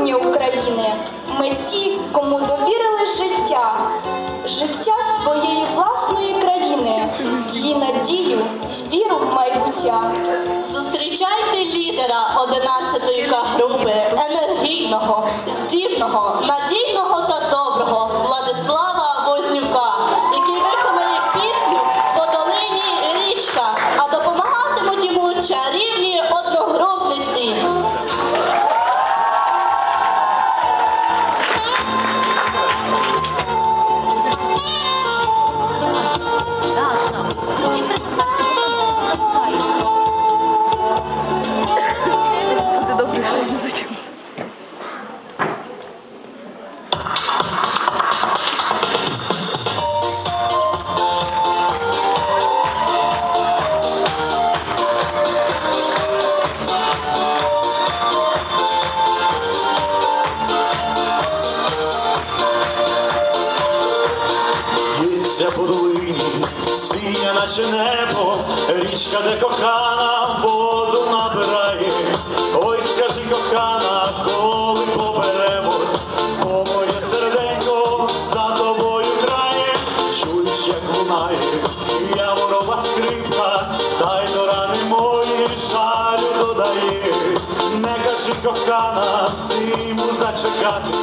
майбутнє України. Ми ті, кому довірили наче небо, річка, де кохана воду набирає. Ой, скажи, кохана, коли поберемось, бо моє серденько за тобою грає, чуєш, як лунає, я ворова скрипка, та й до рани мої жалю додає. Не кажи, кохана, зиму зачекати,